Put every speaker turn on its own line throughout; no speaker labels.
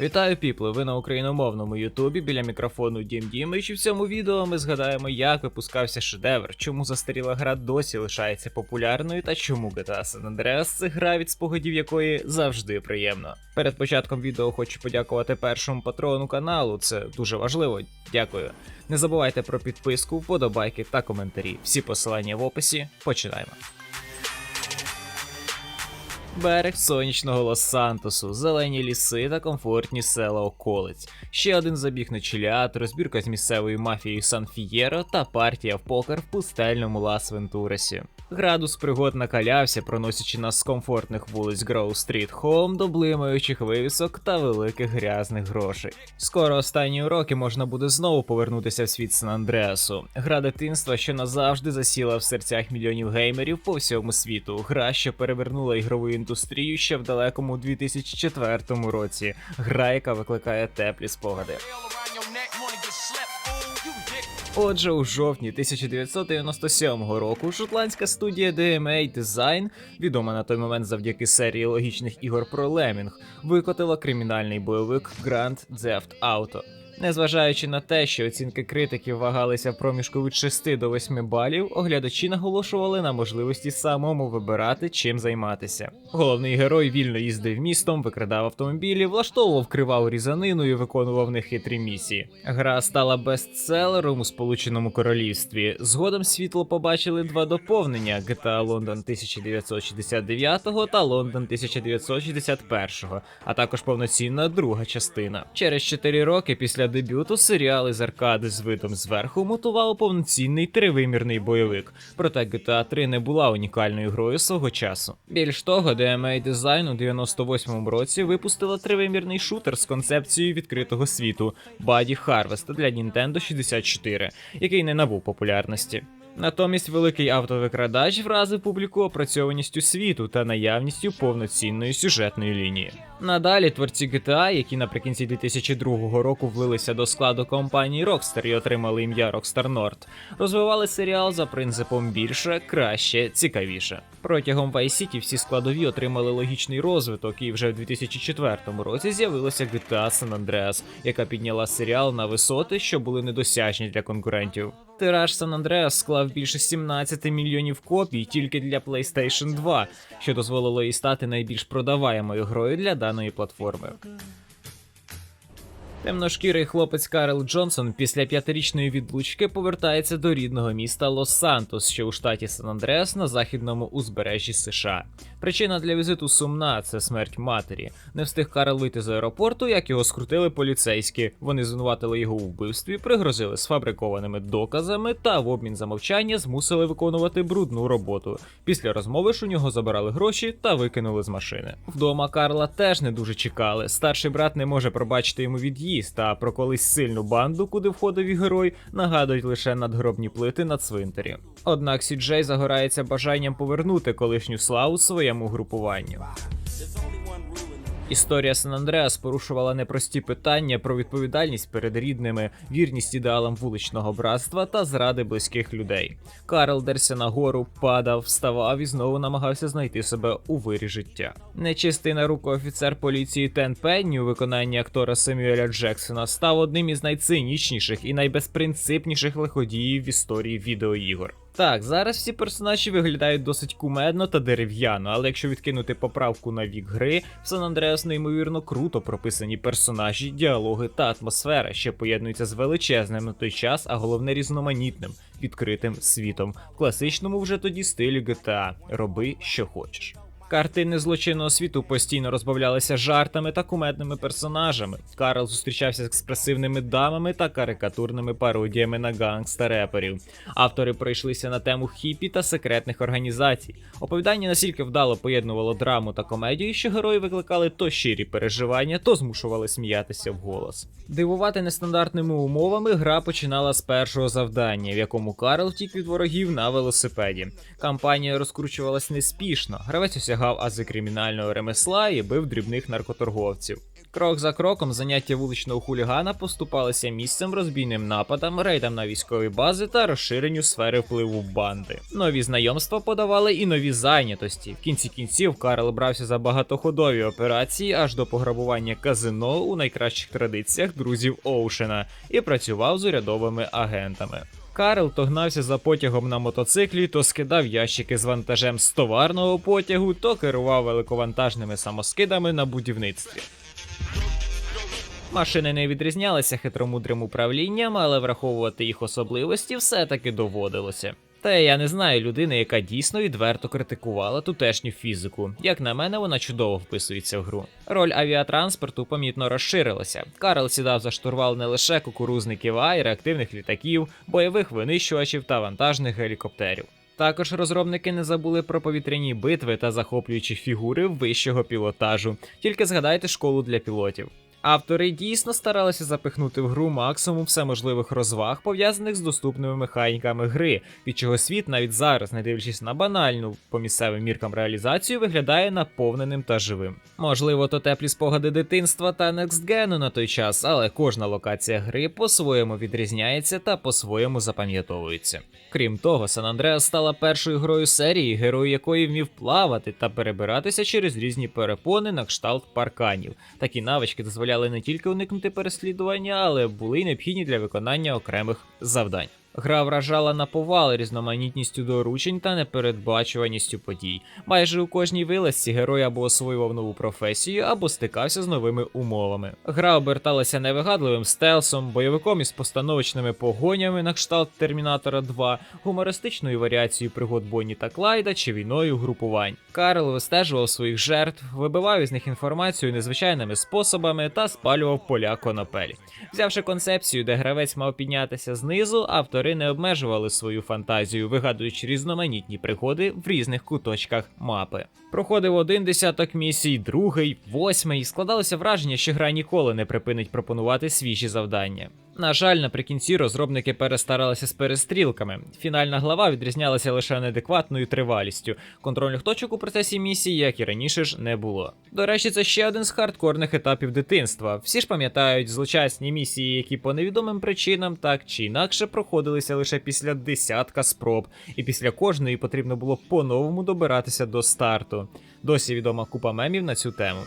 Вітаю піпли! Ви на україномовному Ютубі біля мікрофону Дім Дімич. І в цьому відео ми згадаємо, як випускався шедевр, чому застаріла гра досі лишається популярною та чому GTA San Andreas це гра від спогадів якої завжди приємно. Перед початком відео хочу подякувати першому патрону каналу. Це дуже важливо. Дякую. Не забувайте про підписку, вподобайки та коментарі. Всі посилання в описі. Починаємо. Берег сонячного Лос-Сантосу, зелені ліси та комфортні села околиць. Ще один забіг на чиліат, розбірка з місцевою мафією Сан Фієро та партія в покер в пустельному Лас Вентурасі. Градус пригод накалявся, проносячи нас з комфортних вулиць Гроу Стріт Хоум до блимаючих вивісок та великих грязних грошей. Скоро останні уроки можна буде знову повернутися в світ Сан Андреасу. Гра дитинства, що назавжди засіла в серцях мільйонів геймерів по всьому світу. Гра, що перевернула ігрову індустрію ще в далекому 2004 році. Гра, яка викликає теплі спогади. Отже, у жовтні 1997 року шотландська студія DMA Design, відома на той момент завдяки серії логічних ігор про Лемінг, викотила кримінальний бойовик Grand Theft Auto. Незважаючи на те, що оцінки критиків вагалися проміжку від 6 до 8 балів, оглядачі наголошували на можливості самому вибирати, чим займатися. Головний герой вільно їздив містом, викрадав автомобілі, влаштовував криваву різанину і виконував нехитрі місії. Гра стала бестселером у Сполученому Королівстві. Згодом світло побачили два доповнення: GTA London 1969 та Лондон 1961, а також повноцінна друга частина. Через 4 роки після дебюту серіал із аркади з видом зверху мутував повноцінний тривимірний бойовик. Проте GTA 3 не була унікальною грою свого часу. Більш того, DMA Design у 98-му році випустила тривимірний шутер з концепцією відкритого світу Body Harvest для Nintendo 64, який не набув популярності. Натомість великий автовикрадач вразив публіку опрацьованістю світу та наявністю повноцінної сюжетної лінії. Надалі творці GTA, які наприкінці 2002 року влилися до складу компанії Rockstar і отримали ім'я Rockstar Nord, розвивали серіал за принципом більше, краще, цікавіше. Протягом Vice City всі складові отримали логічний розвиток, і вже в 2004 році з'явилася GTA San Andreas, яка підняла серіал на висоти, що були недосяжні для конкурентів. Тираж San Andreas склав більше 17 мільйонів копій тільки для PlayStation 2, що дозволило їй стати найбільш продаваємою грою для даної платформи. Темношкірий хлопець Карл Джонсон після п'ятирічної відлучки повертається до рідного міста Лос-Сантос, що у штаті Сан-Андреас на західному узбережжі США. Причина для візиту сумна це смерть матері. Не встиг Карл вийти з аеропорту, як його скрутили поліцейські. Вони звинуватили його у вбивстві, пригрозили сфабрикованими доказами та в обмін за мовчання змусили виконувати брудну роботу. Після розмови ж у нього забирали гроші та викинули з машини. Вдома Карла теж не дуже чекали. Старший брат не може пробачити йому від'їзд, а про колись сильну банду, куди входив і герой, нагадують лише надгробні плити на цвинтарі. Однак Сіджей загорається бажанням повернути колишню славу своєму групуванню. Історія Сан Андреас порушувала непрості питання про відповідальність перед рідними, вірність ідеалам вуличного братства та зради близьких людей. Карл дерся нагору, падав, вставав і знову намагався знайти себе у вирі життя. Нечистий на руку офіцер поліції Тен Пенні у виконанні актора Семюеля Джексона став одним із найцинічніших і найбезпринципніших лиходіїв в історії відеоігор. Так, зараз всі персонажі виглядають досить кумедно та дерев'яно, але якщо відкинути поправку на вік гри, в Сан Андреас неймовірно круто прописані персонажі, діалоги та атмосфера, що поєднуються з величезним на той час, а головне різноманітним, відкритим світом, в класичному вже тоді стилі GTA. Роби, що хочеш. Картини злочинного світу постійно розбавлялися жартами та кумедними персонажами. Карл зустрічався з експресивними дамами та карикатурними пародіями на гангста реперів. Автори пройшлися на тему хіпі та секретних організацій. Оповідання настільки вдало поєднувало драму та комедію, що герої викликали то щирі переживання, то змушували сміятися вголос. Дивувати нестандартними умовами гра починала з першого завдання, в якому Карл втік від ворогів на велосипеді. Кампанія розкручувалась неспішно. Гравець осягав ази кримінального ремесла і бив дрібних наркоторговців. Крок за кроком заняття вуличного хулігана поступалися місцем розбійним нападам, рейдам на військові бази та розширенню сфери впливу банди. Нові знайомства подавали і нові зайнятості. В кінці кінців Карл брався за багатоходові операції аж до пограбування казино у найкращих традиціях друзів Оушена і працював з урядовими агентами. Карл то гнався за потягом на мотоциклі, то скидав ящики з вантажем з товарного потягу, то керував великовантажними самоскидами на будівництві. Машини не відрізнялися хитромудрим управлінням, але враховувати їх особливості все-таки доводилося. Та я не знаю людини, яка дійсно відверто критикувала тутешню фізику. Як на мене, вона чудово вписується в гру. Роль авіатранспорту помітно розширилася. Карл сідав за штурвал не лише кукурузників, а й реактивних літаків, бойових винищувачів та вантажних гелікоптерів. Також розробники не забули про повітряні битви та захоплюючі фігури вищого пілотажу. Тільки згадайте школу для пілотів. Автори дійсно старалися запихнути в гру максимум всеможливих розваг, пов'язаних з доступними механіками гри, від чого світ навіть зараз, не дивлячись на банальну по місцевим міркам реалізацію, виглядає наповненим та живим. Можливо, то теплі спогади дитинства та некстгену на той час, але кожна локація гри по-своєму відрізняється та по-своєму запам'ятовується. Крім того, Сан Андреас стала першою грою серії, герой якої вмів плавати та перебиратися через різні перепони на кшталт парканів. Такі навички дозволяли не тільки уникнути переслідування, але були й необхідні для виконання окремих завдань. Гра вражала на повал різноманітністю доручень та непередбачуваністю подій. Майже у кожній вилазці герой або освоював нову професію, або стикався з новими умовами. Гра оберталася невигадливим стелсом, бойовиком із постановочними погонями на кшталт Термінатора 2, гумористичною варіацією пригод Бонні та Клайда чи війною групувань. Карл вистежував своїх жертв, вибивав із них інформацію незвичайними способами та спалював поля конопель. Взявши концепцію, де гравець мав піднятися знизу, автори не обмежували свою фантазію, вигадуючи різноманітні пригоди в різних куточках мапи. Проходив один десяток місій, другий, восьмий, складалося враження, що гра ніколи не припинить пропонувати свіжі завдання. На жаль, наприкінці розробники перестаралися з перестрілками. Фінальна глава відрізнялася лише неадекватною тривалістю. Контрольних точок у процесі місії, як і раніше ж, не було. До речі, це ще один з хардкорних етапів дитинства. Всі ж пам'ятають злочасні місії, які по невідомим причинам так чи інакше проходилися лише після десятка спроб, і після кожної потрібно було по-новому добиратися до старту. Досі відома купа мемів на цю тему.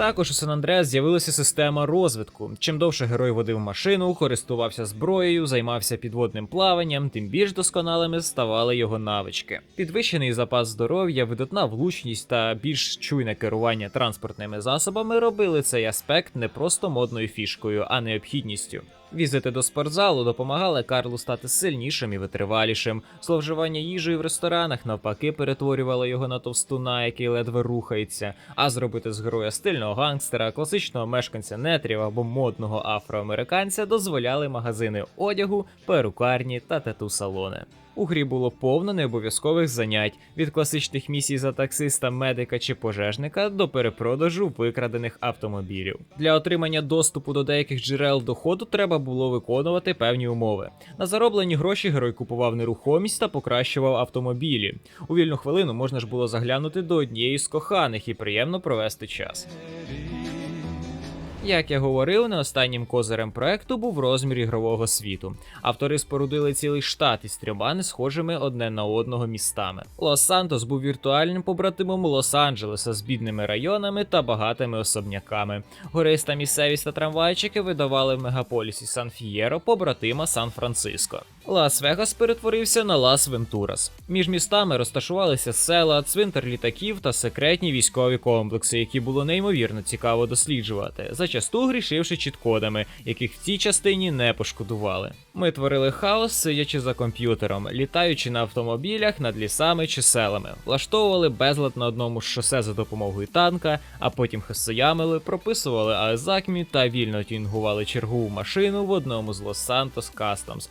Також у Сан Андреас з'явилася система розвитку. Чим довше герой водив машину, користувався зброєю, займався підводним плаванням, тим більш досконалими ставали його навички. Підвищений запас здоров'я, видатна влучність та більш чуйне керування транспортними засобами робили цей аспект не просто модною фішкою, а необхідністю. Візити до спортзалу допомагали Карлу стати сильнішим і витривалішим. Зловживання їжею в ресторанах навпаки перетворювало його на товстуна, який ледве рухається. А зробити з героя стильного гангстера, класичного мешканця нетрів або модного афроамериканця дозволяли магазини одягу, перукарні та тату-салони. У грі було повно необов'язкових занять від класичних місій за таксиста, медика чи пожежника до перепродажу викрадених автомобілів. Для отримання доступу до деяких джерел доходу треба було виконувати певні умови. На зароблені гроші герой купував нерухомість та покращував автомобілі. У вільну хвилину можна ж було заглянути до однієї з коханих і приємно провести час. Як я говорив, не останнім козирем проекту був розмір ігрового світу. Автори спорудили цілий штат із трьома не схожими одне на одного містами. Лос-Сантос був віртуальним побратимом Лос-Анджелеса з бідними районами та багатими особняками. Гориста місцевість та трамвайчики видавали в мегаполісі Сан-Фієро побратима Сан-Франциско. Лас-Вегас перетворився на Лас-Вентурас. Між містами розташувалися села, цвинтар літаків та секретні військові комплекси, які було неймовірно цікаво досліджувати, зачасту грішивши чіткодами, яких в цій частині не пошкодували. Ми творили хаос, сидячи за комп'ютером, літаючи на автомобілях над лісами чи селами, влаштовували безлад на одному з шосе за допомогою танка, а потім хесоямили, прописували аезакмі та вільно тюнгували чергову машину в одному з Лос-Сантос Customs,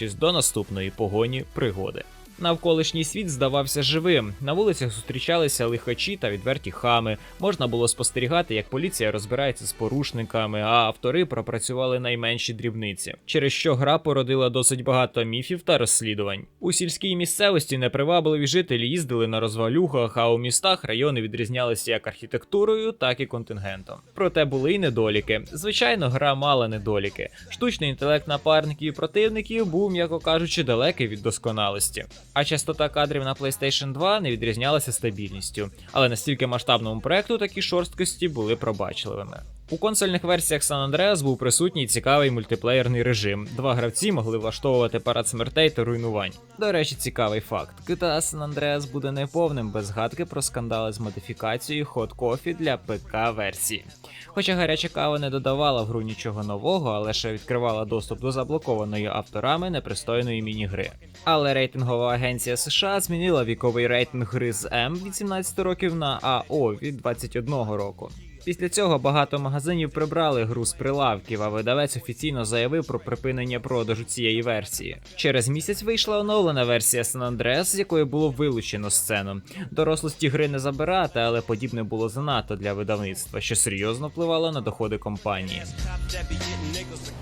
готуючись до наступної погоні пригоди. Навколишній світ здавався живим. На вулицях зустрічалися лихачі та відверті хами. Можна було спостерігати, як поліція розбирається з порушниками, а автори пропрацювали найменші дрібниці, через що гра породила досить багато міфів та розслідувань. У сільській місцевості непривабливі жителі їздили на розвалюхах, а у містах райони відрізнялися як архітектурою, так і контингентом. Проте були й недоліки. Звичайно, гра мала недоліки. Штучний інтелект напарників і противників був, м'яко кажучи, далекий від досконалості. А частота кадрів на PlayStation 2 не відрізнялася стабільністю, але настільки масштабному проекту такі шорсткості були пробачливими. У консольних версіях San Andreas був присутній цікавий мультиплеєрний режим. Два гравці могли влаштовувати парад смертей та руйнувань. До речі, цікавий факт: GTA San Andreas буде неповним без згадки про скандали з модифікацією Hot Coffee для ПК версії. Хоча гаряча кава не додавала в гру нічого нового, а лише відкривала доступ до заблокованої авторами непристойної міні-гри. Але рейтингова агенція США змінила віковий рейтинг гри з М від 17 років на АО від 21 року. Після цього багато магазинів прибрали гру з прилавків, а видавець офіційно заявив про припинення продажу цієї версії. Через місяць вийшла оновлена версія San Andreas, з якої було вилучено сцену. Дорослості гри не забирати, але подібне було занадто для видавництва, що серйозно впливало на доходи компанії.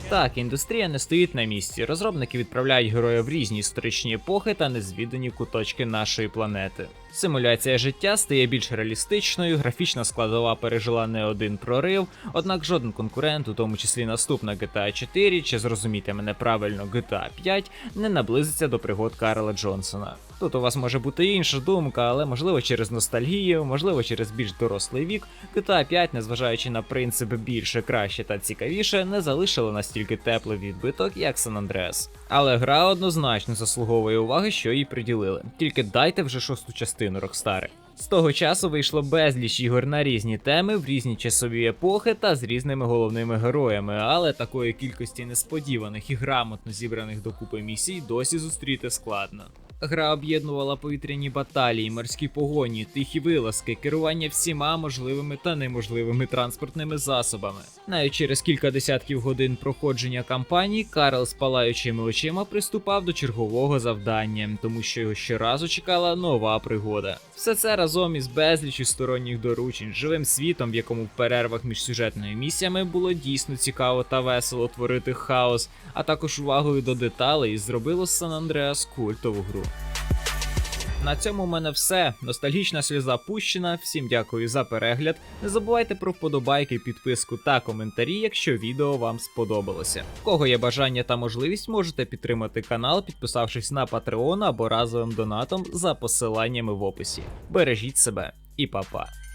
Так, індустрія не стоїть на місці. Розробники відправляють героїв в різні історичні епохи та незвідані куточки нашої планети. Симуляція життя стає більш реалістичною, графічна складова пережила не один прорив, однак жоден конкурент, у тому числі наступна GTA 4 чи зрозумійте мене правильно GTA 5, не наблизиться до пригод Карла Джонсона. Тут у вас може бути інша думка, але можливо через ностальгію, можливо через більш дорослий вік, GTA 5, незважаючи на принцип більше, краще та цікавіше, не залишила настільки теплий відбиток, як San Andreas. Але гра однозначно заслуговує уваги, що їй приділили. Тільки дайте вже шосту частину Рокстари. З того часу вийшло безліч ігор на різні теми в різні часові епохи та з різними головними героями, але такої кількості несподіваних і грамотно зібраних докупи місій досі зустріти складно. Гра об'єднувала повітряні баталії, морські погоні, тихі вилазки, керування всіма можливими та неможливими транспортними засобами. Навіть через кілька десятків годин проходження кампанії Карл з палаючими очима приступав до чергового завдання, тому що його щоразу чекала нова пригода. Все це разом із безлічю сторонніх доручень, живим світом, в якому в перервах між сюжетними місіями було дійсно цікаво та весело творити хаос, а також увагою до деталей зробило Сан Андреас культову гру. На цьому в мене все. Ностальгічна сльоза пущена. Всім дякую за перегляд. Не забувайте про вподобайки, підписку та коментарі, якщо відео вам сподобалося. В кого є бажання та можливість, можете підтримати канал, підписавшись на Patreon або разовим донатом за посиланнями в описі. Бережіть себе і па-па.